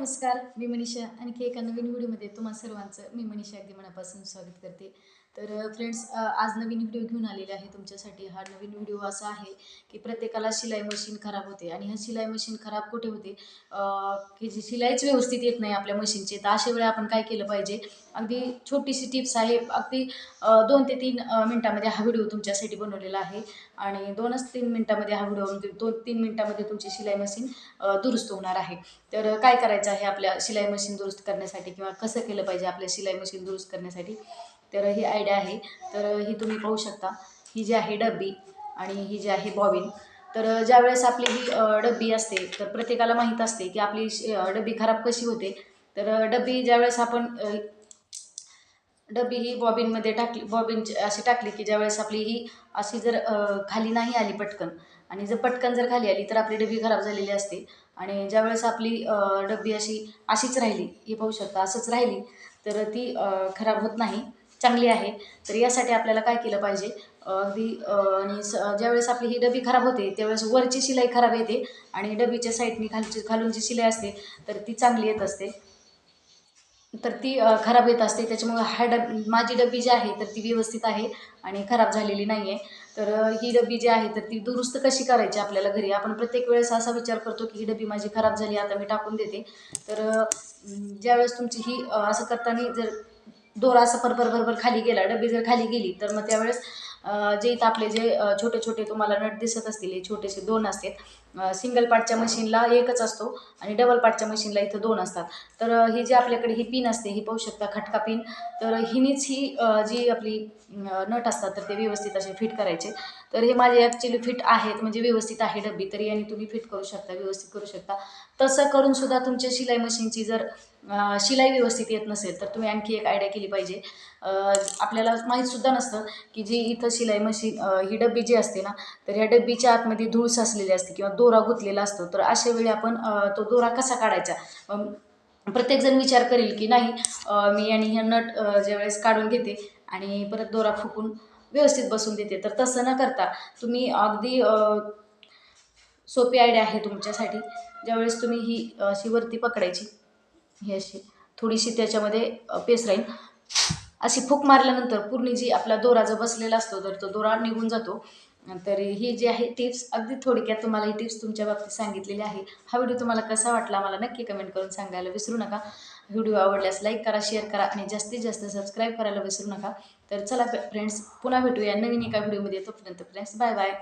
नमस्कार मी मनीषा. आणखी एका नवीन व्हिडिओमध्ये तुम्हा सर्वांचं मी मनीषा अगदी मनापासून स्वागत करते. तर फ्रेंड्स आज नवीन व्हिडिओ घेऊन आलेले आहे तुमच्यासाठी. हा नवीन व्हिडिओ असा आहे की प्रत्येकाला शिलाई मशीन खराब होते आणि हा शिलाई मशीन खराब कुठे होते? की जी शिलाईच व्यवस्थित येत नाही आपल्या मशीनची. तर अशा वेळा आपण काय केलं पाहिजे? अगदी छोटीशी टिप्स आहे. अगदी दोन ते तीन मिनटामध्ये हा व्हिडिओ तुमच्यासाठी बनवलेला आहे. आणि दोनच तीन मिनटामध्ये हा व्हिडिओ दोन तीन मिनटामध्ये तुमची शिलाई मशीन दुरुस्त होणार आहे. तर काय करायचं? आहे आपल्या शिलाई मशीन दुरुस्त करण्यासाठी किंवा कसं केलं पाहिजे आपल्या शिलाई मशीन दुरुस्त करण्यासाठी तर ही आयडिया आहे. तर ही तुम्ही पाहू शकता. ही जी आहे डब्बी आणि ही जी आहे बॉबिन तर ज्यावेळेस आपली ही डब्बी असते तर प्रत्येकाला माहीत असते की आपली डब्बी खराब कशी होते. तर डब्बी ज्यावेळेस आपण डबी ही बॉबिनमध्ये टाकली बॉबिन अशी टाकली की ज्यावेळेस आपली ही अशी जर खाली नाही आली पटकन आणि जर पटकन जर खाली आली तर आपली डबी खराब झालेली असते आणि ज्यावेळेस आपली डबी अशी अशीच राहिली ही पाहू शकता असंच राहिली तर ती खराब होत नाही चांगली आहे. तर यासाठी आपल्याला काय केलं पाहिजे? अगदी आणि स ज्यावेळेस आपली ही डबी खराब होते त्यावेळेस वरची शिलाई खराब येते आणि डबीच्या साईडनी खालची खालून जी शिलाई असते तर ती चांगली येत असते. तर ती खराब येत असते. त्याच्यामुळे हा डब माझी डबी जी आहे तर ती व्यवस्थित आहे आणि खराब झालेली नाही आहे तर ही डबी जी आहे तर ती दुरुस्त कशी करायची आपल्याला घरी? आपण प्रत्येक वेळेस असा विचार करतो की ही डबी माझी खराब झाली आता मी टाकून देते. तर ज्यावेळेस तुमची ही असं करताना जर दोरा असं परपर बरोबर खाली गेला डबी जर खाली गेली तर मग त्यावेळेस जे इथं आपले जे छोटे छोटे तुम्हाला नट दिसत असतील हे छोटेसे दोन असतात. सिंगल पार्टच्या मशीनला एकच असतो आणि डबल पार्टच्या मशीनला इथं दोन असतात. तर ही जी आपल्याकडे ही पिन असते ही पाहू शकता खटका पिन तर हिनीच ही जी आपली नट असतात तर ते व्यवस्थित असे फिट करायचे. तर हे माझे ॲक्च्युली फिट आहेत म्हणजे व्यवस्थित आहे डब्बी तर याने तुम्ही फिट करू शकता व्यवस्थित करू शकता. तसं करून सुद्धा तुमच्या शिलाई मशीनची जर शिलाई व्यवस्थित येत नसेल तर तुम्ही आणखी एक आयडिया केली पाहिजे. आपल्याला माहीतसुद्धा नसतं की जी इथं शिलाई मशीन ही डब्बी जी असते ना तर ह्या डब्बीच्या आतमध्ये धूळ साचलेली असते किंवा दोरा गुंतलेला असतो. तर अशा वेळी आपण तो दोरा कसा काढायचा? प्रत्येकजण विचार करेल की नाही मी आणि ह्या नट ज्यावेळेस काढून घेते आणि परत दोरा फुकून व्यवस्थित बसून देते. तर तसं न करता तुम्ही अगदी सोपी आयडिया आहे तुमच्यासाठी. ज्यावेळेस तुम्ही ही अशी वरती पकडायची. ही अशी थोडीशी त्याच्यामध्ये पेस राहील. अशी फूक मारल्यानंतर पूर्ण जी आपला दोरा जो बसलेला असतो तर तो दोरा निघून जातो. तर ही जी आहे टिप्स अगदी थोडक्यात तुम्हाला ही टिप्स तुमच्या बाबतीत सांगितलेली आहे. हा व्हिडिओ तुम्हाला कसा वाटला मला नक्की कमेंट करून सांगायला विसरू नका. व्हिडिओ आवडल्यास लाईक करा शेअर करा आणि जास्तीत जास्त सबस्क्राईब करायला विसरू नका. तर चला फ्रेंड्स पुन्हा भेटूया नवीन एका व्हिडिओमध्ये. तोपर्यंत फ्रेंड्स बाय बाय.